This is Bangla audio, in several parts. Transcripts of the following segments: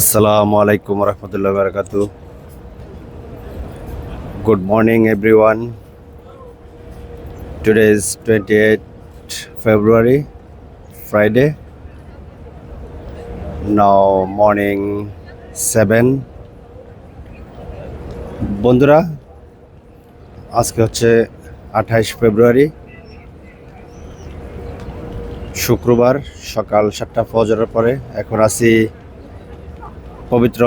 আসসালামু আলাইকুম রহমতুল্লাহ বারকাত good morning everyone today is twenty eight February Friday now morning seven বন্ধুরা, আজকে হচ্ছে আঠাইশ ফেব্রুয়ারি শুক্রবার সকাল সাতটা ফজরের পরে এখন আসি পবিত্র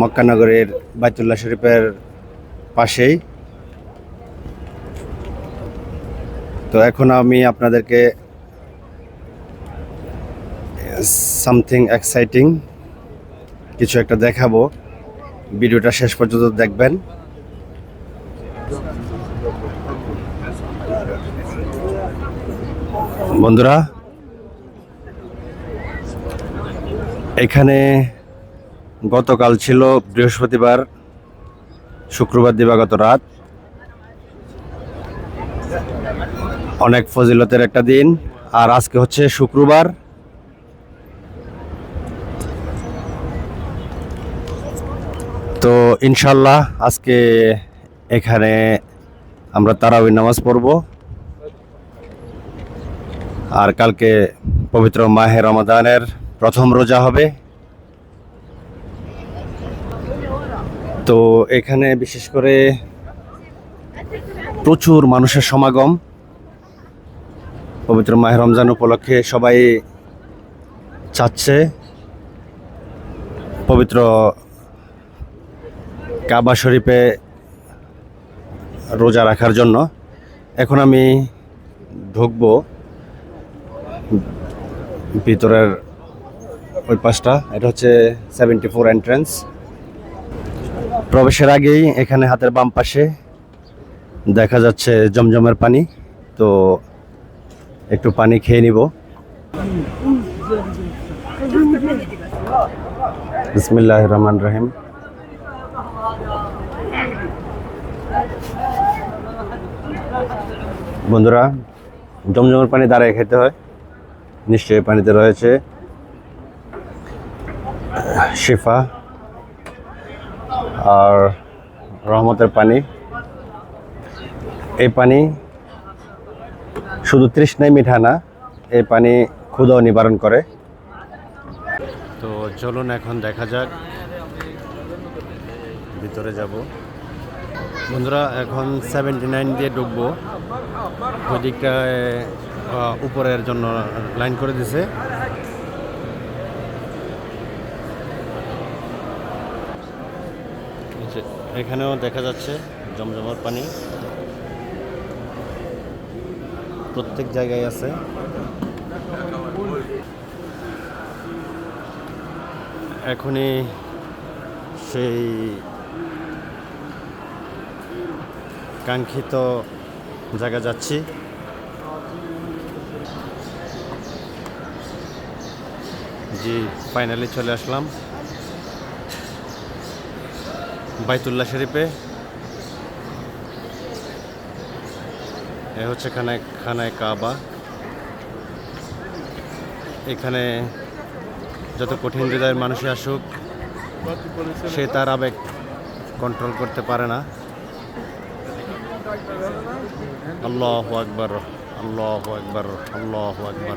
মক্কানগরের বাইতুল্লাহ শরীফের পাশেই। তো এখন আমি আপনাদেরকে সামথিং এক্সাইটিং কিছু একটা দেখাবো। ভিডিওটা শেষ পর্যন্ত দেখবেন। বন্ধুরা এখানে গতকাল ছিল বৃহস্পতিবার, শুক্রবার দিবাগত রাত। অনেক ফজিলতের একটা দিন, আর আজকে হচ্ছে শুক্রবার। তো ইনশাল্লাহ আজকে এখানে আমরা তারাবি নামাজ পড়ব। আর কালকে পবিত্র মাহে রমাদানের প্রথম রোজা হবে। তো এখানে বিশেষ করে প্রচুর মানুষের সমাগম। পবিত্র মাহে রমজান উপলক্ষে সবাই চাচ্ছে। পবিত্র কাবা শরীফে রোজা রাখার জন্য। এখন আমি ঢুকবো। ভিতরের ওই পাশটা, এটা হচ্ছে সেভেন্টি ফোর এন্ট্রেন্স প্রবেশের আগেই এখানে হাতের বাম পাশে দেখা যাচ্ছে জমজমের পানি, তো একটু পানি খেয়ে নিব। বিসমিল্লাহ রহমান রহিম। বন্ধুরা, জমজমের পানি দাঁড়ায় খেতে হয়, নিশ্চয়ই পানিতে রয়েছে। শিফা আর রহমতের পানি। এই পানি শুধু তৃষ্ণাই মিঠা না, এই পানি ক্ষুদাও নিবারণ করে। তো চলুন এখন দেখা যাক। ভিতরে যাব। বন্ধুরা, এখন সেভেন্টি নাইন দিয়ে ঢুকবো ওই দিকটায় উপরের জন্য লাইন করে দিছে এই যে এখানেও দেখা যাচ্ছে জমজমার পানি। প্রত্যেক জায়গায় আছে। এখনই সেই কাঙ্ক্ষিত জায়গা যাচ্ছি। জি ফাইনালি চলে আসলাম। বাইতুল্লাহ শরীফে। এ হচ্ছে খানায় খানায় কাবা। এখানে যত কঠিন হৃদয়ের মানুষই আসুক, সে তার আবেগ কন্ট্রোল করতে পারে না। আল্লাহ আকবর আল্লাহ আকবর আল্লাহ আকবর।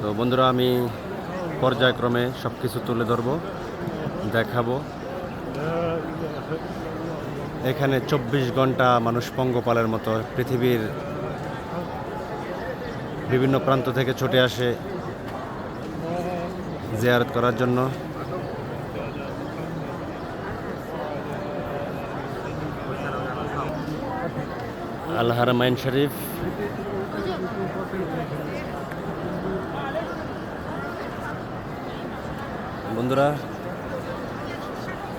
তো বন্ধুরা, আমি পর্যায়ক্রমে সব কিছু তুলে ধরবো, দেখাবো। এখানে চব্বিশ ঘণ্টা মানুষ পঙ্গপালের মতো পৃথিবীর বিভিন্ন প্রান্ত থেকে ছুটে আসে জিয়ারত করার জন্য। আল হারামাইন শরীফ বন্ধুরা,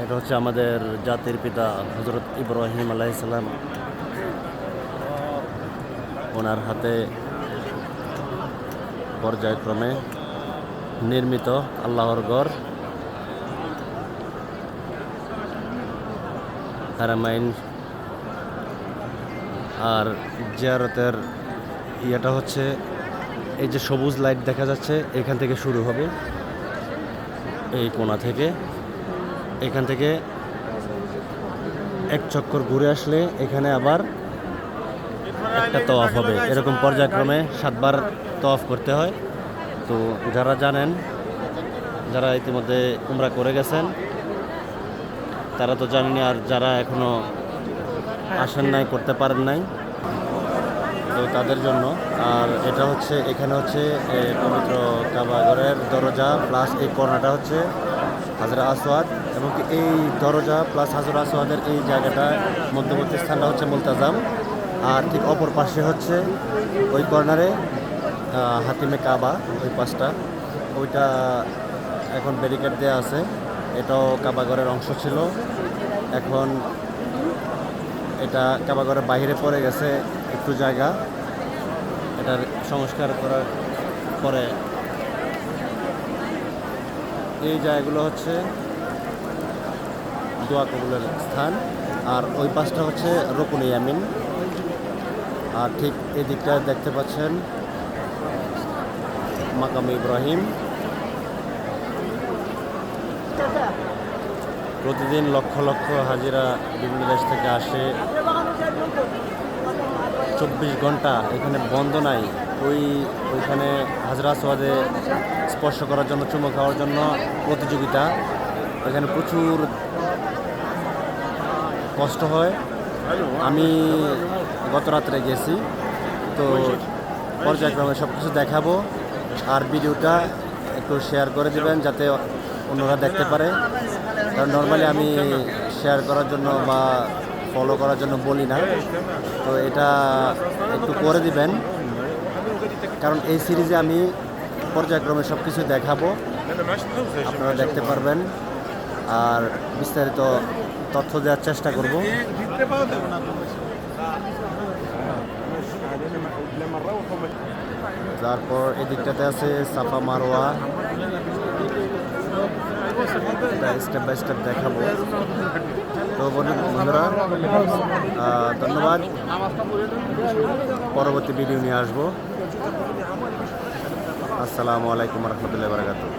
এটা হচ্ছে আমাদের জাতির পিতা হজরত ইব্রাহিম আলাইসাল্লাম ওনার হাতে পর্যায়ক্রমে নির্মিত আল্লাহর গড় হারামাইন আর জিয়ারতের ইয়েটা হচ্ছে, এই যে সবুজ লাইট দেখা যাচ্ছে, এখান থেকে শুরু হবে। এই কোনা থেকে। এখান থেকে এক চক্কর ঘুরে আসলে এখানে আবার একটা তওয়াফ হবে। এরকম পর্যায়ক্রমে সাতবার তওয়াফ করতে হয়। তো যারা জানেন, যারা ইতিমধ্যে উমরা করে গেছেন, তারা তো জানেনি আর যারা এখনও আসেন নাই, করতে পারেন নাই তো তাদের জন্য। আর এটা হচ্ছে, এখানে হচ্ছে পবিত্র কাবাগরের দরজা প্লাস এই কর্নারটা হচ্ছে হাজরা আসওয়াদ। এবং এই দরজা প্লাস হাজরা আসওয়াদের এই জায়গাটা মধ্যবর্তী স্থানটা হচ্ছে মুলতাজাম। আর ঠিক অপর পাশে হচ্ছে ওই কর্নারে হাতিমে কাবা, ওই পাশটা। ওইটা এখন ব্যারিকেড দেওয়া আছে। এটাও কাবাগরের অংশ ছিল। এখন এটা কাবাগরের বাইরে পড়ে গেছে। একটু জায়গা। এটার সংস্কার করার পরে এই জায়গাগুলো হচ্ছে দোয়া কবুলের স্থান। আর ওই পাশটা হচ্ছে রকুন ইয়ামিন আর ঠিক এই দিকটা দেখতে পাচ্ছেন মাকাম ইব্রাহিম। প্রতিদিন লক্ষ লক্ষ হাজিরা বিভিন্ন দেশ থেকে আসে। চব্বিশ ঘণ্টা এখানে বন্ধ নাই। ওই ওইখানে হাজরা সোয়াদে স্পর্শ করার জন্য, চুমো খাওয়ার জন্য প্রতিযোগিতা। এখানে প্রচুর কষ্ট হয়। আমি গত রাত্রে গেছি, তো পর্যায়ক্রমে সব কিছু দেখাবো। আর ভিডিওটা একটু শেয়ার করে দেবেন, যাতে অন্যরা দেখতে পারে। কারণ নর্মালি আমি শেয়ার করার জন্য বা ফলো করার জন্য বলি না। তো এটা একটু করে দিবেন। কারণ এই সিরিজে আমি পর্যায়ক্রমে সব কিছু দেখাবো। আপনারা দেখতে পারবেন। আর বিস্তারিত তথ্য দেওয়ার চেষ্টা করব। তারপর এদিকটাতে আছে Safa Marwa. Step by step দেখাবো। তো বন্ধুরা ধন্যবাদ। পরবর্তী ভিডিও নিয়ে আসব। আসসালামু আলাইকুম রহমতুল্লাহ বারকাতুহ।